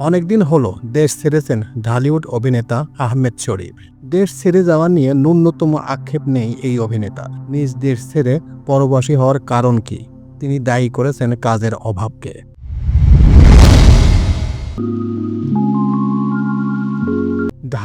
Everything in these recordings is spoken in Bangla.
অনেকদিন হলো দেশ ছেড়েছেন ঢালিউড অভিনেতা আহমেদ শরীফ। দেশ ছেড়ে যাওয়া নিয়ে ন্যূনতম আক্ষেপ নেই এই অভিনেতা। নিজ দেশ ছেড়ে পরবাসী হওয়ার কারণ কি? তিনি দায়ী করেছেন কাজের অভাবকে।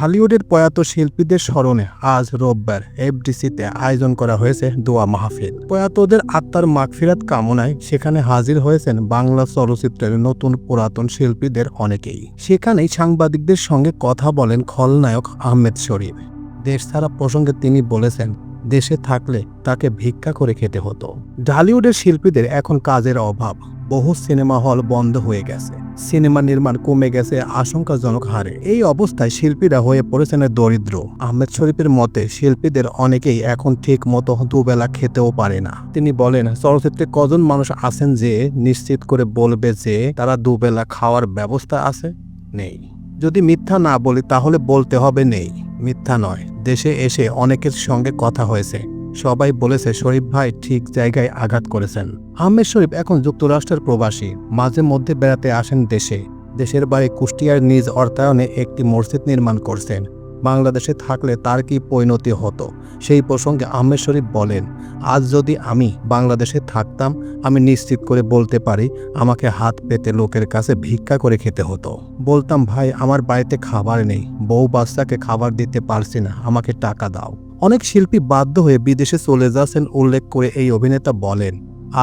ঢালিউডের প্রয়াত শিল্পীদের স্মরণে আজ রোববার এফডিসিতে আয়োজন করা হয়েছে দোয়া মাহফিল। প্রয়াতদের আত্মার মাগফিরাত কামনায় সেখানে হাজির হয়েছেন বাংলা চলচ্চিত্রের নতুন পুরাতন শিল্পীদের অনেকেই। সেখানেই সাংবাদিকদের সঙ্গে কথা বলেন খলনায়ক আহমেদ শরীফ। দেশ ছাড়া প্রসঙ্গে তিনি বলেছেন, দেশে থাকলে তাকে ভিক্ষা করে খেতে হতো। ঢালিউডের শিল্পীদের এখন কাজের অভাব। বহু সিনেমা হল বন্ধ হয়ে গেছে। সিনেমা নির্মাণ কমে গেছে, আশঙ্কাজনক হারে। এই অবস্থায় শিল্পীরা হয়ে পড়েছেন দরিদ্র। আহমেদ শরীফের মতে, শিল্পীদের অনেকেই এখন ঠিক মতো দুবেলা খেতেও পারে না। তিনি বলেন, চলচ্চিত্রে কজন মানুষ আছেন যে নিশ্চিত করে বলবে যে তারা দুবেলা খাওয়ার ব্যবস্থা আছে? নেই। যদি মিথ্যা না বলি, তাহলে বলতে হবে নেই। মিথ্যা নয়। দেশে এসে অনেকের সঙ্গে কথা হয়েছে। সবাই বলেছে, শরীফ ভাই ঠিক জায়গায় আঘাত করেছেন। আহমেদ শরীফ এখন যুক্তরাষ্ট্রের প্রবাসী। মাঝে মধ্যে বেড়াতে আসেন দেশে। দেশের বাড়ি কুষ্টিয়ার নিজ অর্থায়নে একটি মসজিদ নির্মাণ করছেন। বাংলাদেশে থাকলে তার কি পরিণতি হতো? সেই প্রসঙ্গে আহমেদ শরীফ বলেন, আজ যদি আমি বাংলাদেশে থাকতাম, আমি নিশ্চিত করে বলতে পারি, আমাকে হাত পেতে লোকের কাছে ভিক্ষা করে খেতে হতো। বলতাম, ভাই, আমার বাড়িতে খাবার নেই। বউ বাচ্চাকে খাবার দিতে পারছি না, আমাকে টাকা দাও। অনেক শিল্পী বাধ্য হয়ে বিদেশে চলে যাচ্ছেন উল্লেখ করে এই অভিনেতা বলেন,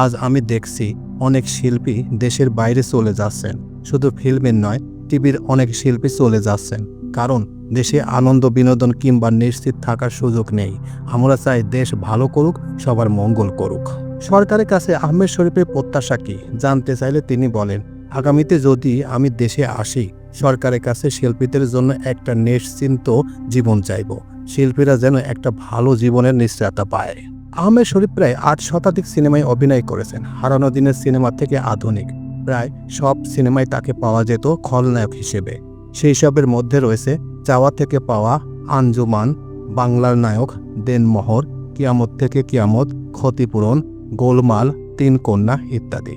আজ আমি দেখছি অনেক শিল্পী দেশের বাইরে চলে যাচ্ছেন। শুধু ফিল্মের নয়, টিভির অনেক শিল্পী চলে যাচ্ছেন। কারণ দেশে আনন্দ, বিনোদন কিংবা নিশ্চিত থাকার সুযোগ নেই। আমরা চাই দেশ ভালো করুক, সবার মঙ্গল করুক। সরকারের কাছে আহমেদ শরীফের প্রত্যাশা কি? জানতে চাইলে তিনি বলেন, আগামীতে যদি আমি দেশে আসি সরকারের কাছে শিল্পীদের জন্য একটা নিশ্চিন্ত জীবন চাইব। শিল্পীরা যেন একটা ভালো জীবনের নিশ্চয়তা পায়। আহমেদ শরীফ প্রায় আট শতাধিক সিনেমায় অভিনয় করেছেন। হারানো দিনের সিনেমা থেকে আধুনিক। প্রায় সব সিনেমায় তাকে পাওয়া যেত খলনায়ক হিসেবে। সেই সবের মধ্যে রয়েছে চাওয়া থেকে পাওয়া আঞ্জুমান, বাংলার নায়ক দেনমোহর, কিয়ামত থেকে কিয়ামত, ক্ষতিপূরণ, গোলমাল, তিন কন্যা ইত্যাদি।